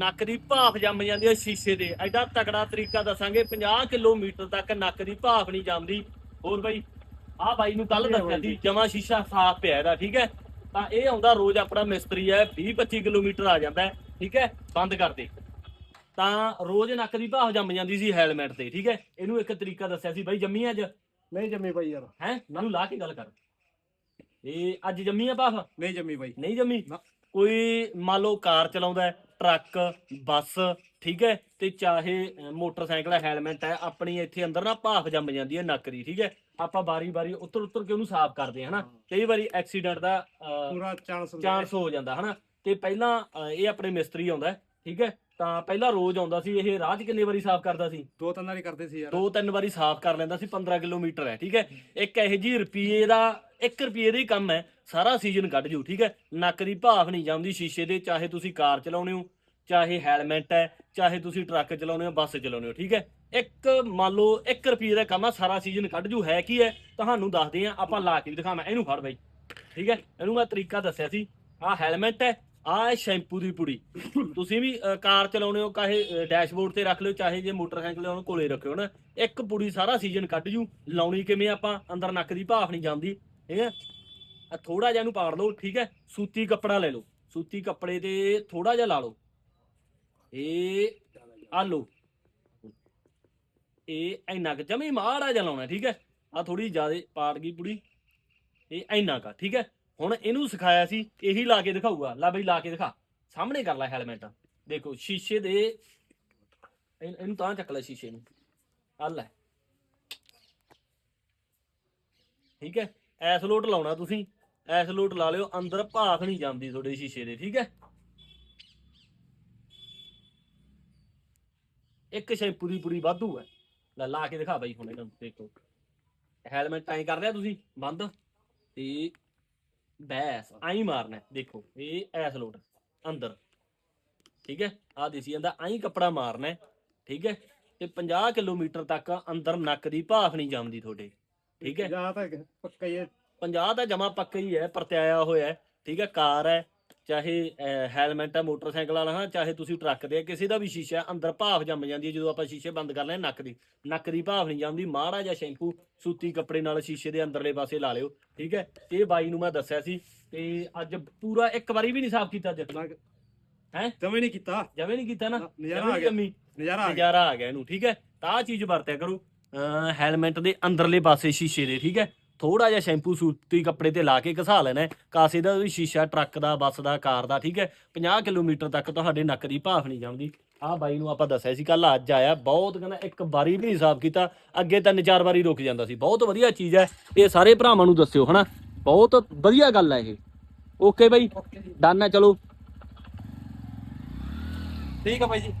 ਨੱਕ ਦੀ ਭਾਫ ਜੰਮ ਜਾਂਦੀ ਹੈ ਸ਼ੀਸ਼ੇ ਦੇ ਐਡਾ ਤਕੜਾ ਤਰੀਕਾ ਦੱਸਾਂਗੇ 50 ਕਿਲੋਮੀਟਰ ਤੱਕ ਨੱਕ ਦੀ ਭਾਫ ਨਹੀਂ ਜੰਮਦੀ। ਹੋਰ ਬਾਈ ਆਹ ਬਾਈ ਨੂੰ ਕੱਲ ਦੱਸਿਆ ਸੀ ਜਮਾ ਸ਼ੀਸ਼ਾ ਸਾਫ਼ ਪਿਆ ਇਹਦਾ ਠੀਕ ਹੈ? ਤਾਂ ਇਹ ਆਉਂਦਾ ਰੋਜ਼ ਆਪਣਾ ਮਿਸਤਰੀ ਹੈ 20 25 ਕਿਲੋਮੀਟਰ ਆ ਜਾਂਦਾ ਠੀਕ ਹੈ? ਬੰਦ ਕਰ ਦੇ। ਤਾਂ ਰੋਜ਼ ਨੱਕ ਦੀ ਭਾਫ ਜੰਮ ਜਾਂਦੀ ਸੀ ਹੈਲਮਟ ਤੇ ਠੀਕ ਹੈ? ਇਹਨੂੰ ਇੱਕ ਤਰੀਕਾ ਦੱਸਿਆ ਸੀ ਬਾਈ ਜੰਮੀ ਅੱਜ? ਨਹੀਂ ਜੰਮੀ ਬਾਈ ਯਾਰ। ਹੈ? ਮੈਨੂੰ ਲਾ ਕੇ ਗੱਲ ਕਰ। ਇਹ ਅੱਜ ਜੰਮੀ ਆ ਭਾਫ? ਨਹੀਂ ਜੰਮੀ ਬਾਈ। ਨਹੀਂ ਜੰਮੀ। ਕੋਈ ਮੰਨ ਲਓ ਕਾਰ ਚਲਾਉਂਦਾ ਹੈ ਟਰੱਕ ਬੱਸ ਠੀਕ ਹੈ ਤੇ ਚਾਹੇ ਮੋਟਰਸਾਈਕਲ ਹੈ ਹੈਲਮਟ ਹੈ ਆਪਣੀ ਇੱਥੇ ਅੰਦਰ ਨਾ ਭਾਫ ਜੰਮ ਜਾਂਦੀ ਹੈ ਨੱਕ ਦੀ ਠੀਕ ਹੈ। ਆਪਾਂ ਬਾਰੀ ਬਾਰੀ ਉੱਤਰ ਉੱਤਰ ਕੇ ਉਹਨੂੰ ਸਾਫ਼ ਕਰਦੇ ਹਾਂ। ਹਨਾ ਕਈ ਵਾਰੀ ਐਕਸੀਡੈਂਟ ਦਾ ਪੂਰਾ ਚਾਂਸ ਹੋ ਜਾਂਦਾ ਹਨਾ? ਤੇ ਪਹਿਲਾਂ ਇਹ ਆਪਣੇ ਮਿਸਤਰੀ ਆਉਂਦਾ ਠੀਕ ਹੈ। ਤਾਂ ਪਹਿਲਾਂ ਰੋਜ਼ ਆਉਂਦਾ ਸੀ ਇਹ ਰਾਹ 'ਚ ਕਿੰਨੇ ਵਾਰੀ ਸਾਫ਼ ਕਰਦਾ ਸੀ? ਦੋ ਤਿੰਨ ਵਾਰੀ ਕਰਦੇ ਸੀ ਯਾਰ। ਦੋ ਤਿੰਨ ਵਾਰੀ ਸਾਫ਼ ਕਰ ਲੈਂਦਾ ਸੀ 15 ਕਿਲੋਮੀਟਰ ਹੈ ਠੀਕ ਹੈ? ਇੱਕ ਇਹੋ ਜੀ ਰੁਪਏ ਦਾ 1 ਰੁਪਏ ਦਾ ਹੀ ਕੰਮ ਹੈ ਸਾਰਾ ਸੀਜ਼ਨ ਕੱਢ ਜੂ ਠੀਕ ਹੈ? ਨੱਕ ਦੀ ਭਾਫ ਨਹੀਂ ਜਾਂਦੀ ਸ਼ੀਸ਼ੇ ਦੇ ਚਾਹੇ ਤੁਸੀਂ ਕਾਰ ਚਲਾਉਣੇ ਹੋ ਚਾਹੇ ਹੈਲਮਟ ਹੈ ਚਾਹੇ ਤੁਸੀਂ ਟਰੱਕ ਚਲਾਉਣੇ ਹੋ ਬੱਸ ਚਲਾਉਣੇ ਹੋ ਠੀਕ ਹੈ? ਇੱਕ ਮੰਨ ਲਓ 1 ਰੁਪਏ ਦਾ ਕੰਮ ਆ ਸਾਰਾ ਸੀਜ਼ਨ ਕੱਢ ਜੂ ਹੈ ਕੀ ਹੈ? ਤੁਹਾਨੂੰ ਦੱਸਦੇ ਆ ਆਪਾਂ ਲਾ ਕੇ ਵੀ ਦਿਖਾਵਾਂ ਇਹਨੂੰ ਫੜ ਬਾਈ ਠੀਕ ਹੈ? ਇਹਨੂੰ ਮੈਂ ਤਰੀਕਾ ਦੱਸਿਆ ਸੀ ਆਹ ਹੈਲਮਟ ਹੈ ਆਹ ਹੈ ਸ਼ੈਂਪੂ ਦੀ ਪੁੜੀ। ਤੁਸੀਂ ਵੀ ਅ, ਕਾਰ ਚਲਾਉਣੇ ਹੋ ਕਾਹੇ ਡੈਸ਼ਬੋਰਡ ਤੇ ਰੱਖ ਲਿਓ ਚਾਹੇ ਜੇ ਮੋਟਰਸਾਈਕਲ ਉਹਨੂੰ ਕੋਲੇ ਰੱਖਿਓ ਨਾ ਇੱਕ ਪੁੜੀ ਸਾਰਾ ਸੀਜ਼ਨ ਕੱਢ ਜੂ ਲਾਉਣੀ ਕਿਵੇਂ ਆਪਾਂ ਅੰਦਰ ਨੱਕ ਦੀ ਭਾਫ ਨਹੀਂ ਜਾਂਦੀ ਠੀਕ ਹੈ? ਆ ਥੋੜਾ ਜਿਹਾ ਇਹਨੂੰ ਪਾੜ ਲਓ ਠੀਕ ਹੈ? ਸੂਤੀ ਕੱਪੜਾ ਲੈ ਲਓ ਸੂਤੀ ਕੱਪੜੇ ਤੇ ਥੋੜਾ ਜਿਹਾ ਲਾ ਲਓ। ਇਹ ਆ ਲਓ। ਇਹ ਇੰਨਾ ਕੁ ਜਮੀ ਮਾੜਾ ਜਿਹਾ ਲਾਉਣਾ ਠੀਕ ਹੈ? ਆ ਥੋੜੀ ਜ਼ਿਆਦਾ ਪਾੜ ਗਈ ਪੁੜੀ ਇਹ ਇੰਨਾ ਕਾ ਠੀਕ ਹੈ? ਹੁਣ ਇਹਨੂੰ ਸਿਖਾਇਆ ਸੀ, ਇਹੀ ਲਾ ਕੇ ਦਿਖਾਊਗਾ। ਲਾ ਬਈ, ਲਾ ਕੇ ਦਿਖਾ। ਸਾਹਮਣੇ ਕਰ ਲੈ ਹੈਲਮਟ ਦੇਖੋ, ਸ਼ੀਸ਼ੇ ਦੇ ਇਹ- ਇਹਨੂੰ ਤਾਂ ਚੱਕ ਲੈ ਸ਼ੀਸ਼ੇ ਨੂੰ। ਆ ਲੈ। ਠੀਕ ਹੈ? ਐਸ ਲੋਟ ਲਾਉਣਾ ਤੁਸੀਂ। ਐਸ ਲੋਟ ਲਾ ਲਿਓ, ਅੰਦਰ ਭਾਫ ਨਹੀਂ ਜਾਂਦੀ ਤੁਹਾਡੇ ਸ਼ੀਸ਼ੇ ਦੇ, ਠੀਕ ਹੈ? ਇੱਕ ਸ਼ੈਂਪੂ ਦੀ ਪੁੜੀ ਵਾਧੂ ਹੈ। ਲੈ, ਲਾ ਕੇ ਦਿਖਾ ਬਾਈ ਹੁਣ ਇਹਨਾਂ ਨੂੰ ਦੇਖੋ। ਹੈਲਮਟ ਐਂ ਕਰ ਲਿਆ ਤੁਸੀਂ, ਬੰਦ। ਤੇ ਬੈਸ ਆਈ ਮਾਰਨਾ ਦੇਖੋ ਇਹ ਐਸ ਲੋਟ ਅੰਦਰ ਠੀਕ ਹੈ ਆ ਦਿਸੀ ਜਾਂਦਾ ਆਈ ਕੱਪੜਾ ਮਾਰਨਾ ਠੀਕ ਹੈ ਤੇ 50 ਕਿਲੋਮੀਟਰ ਤੱਕ ਅੰਦਰ ਨੱਕ ਦੀ ਭਾਫ ਨਹੀਂ ਜੰਮਦੀ ਤੁਹਾਡੇ ਠੀਕ ਹੈ। ਜਾਂ ਤਾਂ ਪੱਕਾ ਹੀ ਹੈ। 50 ਤਾਂ ਜਮਾ ਪੱਕਾ ਹੀ ਹੈ ਪਰਤਿਆਇਆ ਹੋਇਆ ਠੀਕ ਹੈ ਕਾਰ ਹੈ ਚਾਹੇ ਹੈਲਮਟ ਹੈ ਮੋਟਰਸਾਈਕਲ ਵਾਲਾ ਹਾਂ ਚਾਹੇ ਤੁਸੀਂ ਟਰੱਕ ਦੇ ਕਿਸੇ ਦਾ ਵੀ ਸ਼ੀਸ਼ਾ ਅੰਦਰ ਭਾਫ ਜੰਮ ਜਾਂਦੀ ਹੈ ਜਦੋਂ ਆਪਾਂ ਸ਼ੀਸ਼ੇ ਬੰਦ ਕਰ ਲੈਣ ਨੱਕ ਦੀ ਨੱਕ ਦੀ ਭਾਫ ਨਹੀਂ ਜਾਂਦੀ ਮਾੜਾ ਜਿਹਾ ਸ਼ੈਂਪੂ ਸੂਤੀ ਕੱਪੜੇ ਨਾਲ ਸ਼ੀਸ਼ੇ ਦੇ ਅੰਦਰਲੇ ਪਾਸੇ ਲਾ ਲਿਓ ਠੀਕ ਹੈ? ਇਹ ਬਾਈ ਨੂੰ ਮੈਂ ਦੱਸਿਆ ਸੀ ਤੇ ਅੱਜ ਪੂਰਾ ਇੱਕ ਵਾਰੀ ਵੀ ਨਹੀਂ ਸਾਫ਼ ਕੀਤਾ ਅੱਜ। ਹੈਂ? ਜਮੇ ਨਹੀਂ ਕੀਤਾ। ਜਵੇਂ ਨਹੀਂ ਕੀਤਾ ਨਾ? ਨਜ਼ਾਰਾ ਜਮੀ ਆ ਗਿਆ। ਜੰਮੀ। ਨਜ਼ਾਰਾ ਆ ਗਿਆ। ਨਜ਼ਾਰਾ ਆ ਗਿਆ ਇਹਨੂੰ ਠੀਕ ਹੈ? ਤਾਂ ਆਹ ਚੀਜ਼ ਵਰਤਿਆ ਕਰੋ। ਹੈਲਮਟ ਦੇ ਅੰਦਰਲੇ ਪਾਸੇ ਸ਼ੀਸ਼ੇ ਦੇ ਠੀਕ ਹੈ? ਥੋੜਾ ਜਿਹਾ ਸ਼ੈਂਪੂ ਸੂਤੀ ਕੱਪੜੇ ਤੇ ਲਾ ਕੇ ਘਸਾ ਲੈਣਾ ਹੈ। ਕਾਸੇ ਦਾ ਵੀ ਸ਼ੀਸ਼ਾ ਟਰੱਕ ਦਾ ਬੱਸ ਦਾ ਕਾਰ ਦਾ ਠੀਕ ਹੈ। 50 ਕਿਲੋਮੀਟਰ ਤੱਕ ਤੁਹਾਡੇ ਨੱਕ ਦੀ ਭਾਫ ਨਹੀਂ ਜਾਂਦੀ ਆਹ ਬਾਈ ਨੂੰ ਆਪਾਂ ਦੱਸਿਆ ਸੀ ਕੱਲ ਅੱਜ ਆਇਆ ਬਹੁਤ ਕਹਿੰਦਾ ਇੱਕ ਵਾਰੀ ਵੀ ਨਹੀਂ ਸਾਫ਼ ਕੀਤਾ ਅੱਗੇ ਤਿੰਨ ਚਾਰ ਵਾਰੀ ਰੁਕ ਜਾਂਦਾ ਸੀ। ਬਹੁਤ ਵਧੀਆ ਚੀਜ਼ ਹੈ ਇਹ ਸਾਰੇ ਭਰਾਵਾਂ ਨੂੰ ਦੱਸਿਓ ਹਨਾ। ਬਹੁਤ ਵਧੀਆ ਗੱਲ ਹੈ ਇਹ। ਓਕੇ ਬਾਈ ਡਨ ਹੈ ਚਲੋ। ਠੀਕ ਆ ਬਾਈ ਜੀ।